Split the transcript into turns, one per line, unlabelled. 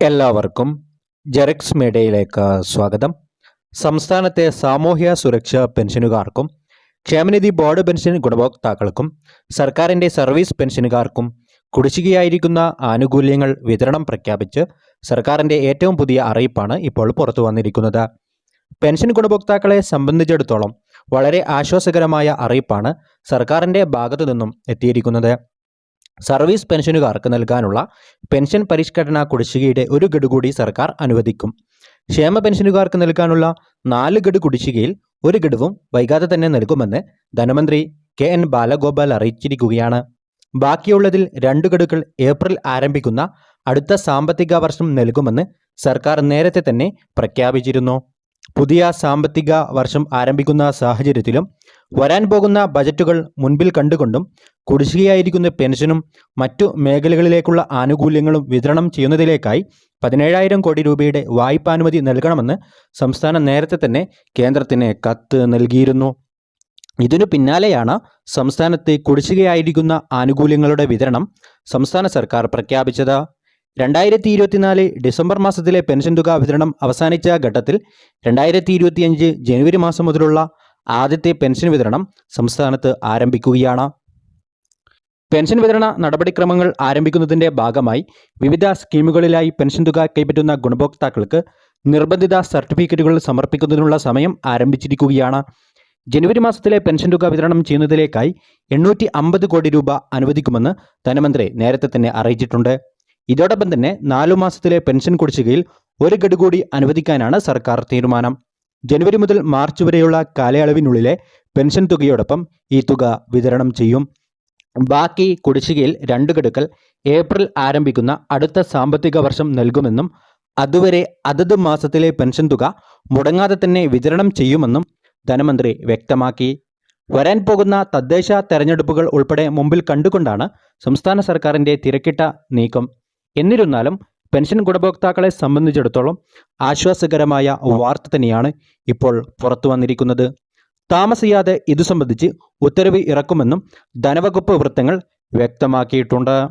എല്ലാവർക്കും ജെറക്സ് മീഡിയയിലേക്ക് സ്വാഗതം. സംസ്ഥാനത്തെ സാമൂഹ്യ സുരക്ഷാ പെൻഷനുകാർക്കും ക്ഷേമനിധി ബോർഡ് പെൻഷൻ ഗുണഭോക്താക്കൾക്കും സർക്കാരിന്റെ സർവീസ് പെൻഷനുകാർക്കും കുടിശ്ശികയായിരിക്കുന്ന ആനുകൂല്യങ്ങൾ വിതരണം പ്രഖ്യാപിച്ച് സർക്കാരിന്റെ ഏറ്റവും പുതിയ അറിയിപ്പാണ് ഇപ്പോൾ പുറത്തു വന്നിരിക്കുന്നത്. പെൻഷൻ ഗുണഭോക്താക്കളെ സംബന്ധിച്ചിടത്തോളം വളരെ ആശ്വാസകരമായ അറിയിപ്പാണ് സർക്കാരിന്റെ ഭാഗത്തു നിന്നും എത്തിയിരിക്കുന്നത്. സർവീസ് പെൻഷനുകാർക്ക് നൽകാനുള്ള പെൻഷൻ പരിഷ്കരണ കുടിശ്ശികയുടെ ഒരു ഗഡു കൂടി സർക്കാർ അനുവദിക്കും. ക്ഷേമ പെൻഷനുകാർക്ക് നൽകാനുള്ള നാല് ഗഡു കുടിശ്ശികയിൽ ഒരു ഗഡുവും വൈകാതെ തന്നെ നൽകുമെന്ന് ധനമന്ത്രി കെ എൻ ബാലഗോപാൽ അറിയിച്ചിരിക്കുകയാണ്. ബാക്കിയുള്ളതിൽ രണ്ട് ഗഡുക്കൾ ഏപ്രിൽ ആരംഭിക്കുന്ന അടുത്ത സാമ്പത്തിക വർഷം നൽകുമെന്ന് സർക്കാർ നേരത്തെ തന്നെ പ്രഖ്യാപിച്ചിരുന്നു. പുതിയ സാമ്പത്തിക വർഷം ആരംഭിക്കുന്ന സാഹചര്യത്തിലും വരാൻ പോകുന്ന ബജറ്റുകൾ മുൻപിൽ കണ്ടുകൊണ്ടും കുടിശ്ശികയായിരിക്കുന്ന പെൻഷനും മറ്റു മേഖലകളിലേക്കുള്ള ആനുകൂല്യങ്ങളും വിതരണം ചെയ്യുന്നതിലേക്കായി പതിനേഴായിരം കോടി രൂപയുടെ വായ്പാനുമതി നൽകണമെന്ന് സംസ്ഥാനം നേരത്തെ തന്നെ കേന്ദ്രത്തിന് കത്ത് നൽകിയിരുന്നു. ഇതിനു പിന്നാലെയാണ് സംസ്ഥാനത്ത് കുടിശ്ശികയായിരിക്കുന്ന ആനുകൂല്യങ്ങളുടെ വിതരണം സംസ്ഥാന സർക്കാർ പ്രഖ്യാപിച്ചത്. രണ്ടായിരത്തി ഇരുപത്തിനാല് ഡിസംബർ മാസത്തിലെ പെൻഷൻ തുക വിതരണം അവസാനിച്ച ഘട്ടത്തിൽ രണ്ടായിരത്തി ഇരുപത്തിയഞ്ച് ജനുവരി മാസം മുതലുള്ള ആദ്യത്തെ പെൻഷൻ വിതരണം സംസ്ഥാനത്ത് ആരംഭിക്കുകയാണ്. പെൻഷൻ വിതരണ നടപടിക്രമങ്ങൾ ആരംഭിക്കുന്നതിന്റെ ഭാഗമായി വിവിധ സ്കീമുകളിലായി പെൻഷൻ തുക കൈപ്പറ്റുന്ന ഗുണഭോക്താക്കൾക്ക് നിർബന്ധിത സർട്ടിഫിക്കറ്റുകൾ സമർപ്പിക്കുന്നതിനുള്ള സമയം ആരംഭിച്ചിരിക്കുകയാണ്. ജനുവരി മാസത്തിലെ പെൻഷൻ തുക വിതരണം ചെയ്യുന്നതിലേക്കായി എണ്ണൂറ്റി കോടി രൂപ അനുവദിക്കുമെന്ന് ധനമന്ത്രി നേരത്തെ തന്നെ അറിയിച്ചിട്ടുണ്ട്. ഇതോടൊപ്പം തന്നെ നാലു മാസത്തിലെ പെൻഷൻ കുടിശ്ശികയിൽ ഒരു ഗഡു കൂടി അനുവദിക്കാനാണ് സർക്കാർ തീരുമാനം. ജനുവരി മുതൽ മാർച്ച് വരെയുള്ള കാലയളവിനുള്ളിലെ പെൻഷൻ തുകയോടൊപ്പം ഈ തുക വിതരണം ചെയ്യും. ബാക്കി കുടിശ്ശികയിൽ രണ്ട് ഗഡുക്കൾ ഏപ്രിൽ ആരംഭിക്കുന്ന അടുത്ത സാമ്പത്തിക വർഷം നൽകുമെന്നും അതുവരെ അതത് മാസത്തിലെ പെൻഷൻ തുക മുടങ്ങാതെ തന്നെ വിതരണം ചെയ്യുമെന്നും ധനമന്ത്രി വ്യക്തമാക്കി. വരാൻ പോകുന്ന തദ്ദേശ തെരഞ്ഞെടുപ്പുകൾ ഉൾപ്പെടെ മുമ്പിൽ കണ്ടുകൊണ്ടാണ് സംസ്ഥാന സർക്കാരിന്റെ തിരക്കിട്ട നീക്കം. എന്നിരുന്നാലും പെൻഷൻ ഗുണഭോക്താക്കളെ സംബന്ധിച്ചിടത്തോളം ആശ്വാസകരമായ വാർത്ത തന്നെയാണ് ഇപ്പോൾ പുറത്തു വന്നിരിക്കുന്നത്. താമസിയാതെ ഇതു സംബന്ധിച്ച് ഉത്തരവ് ഇറക്കുമെന്നും ധനവകുപ്പ് വൃത്തങ്ങൾ വ്യക്തമാക്കിയിട്ടുണ്ട്.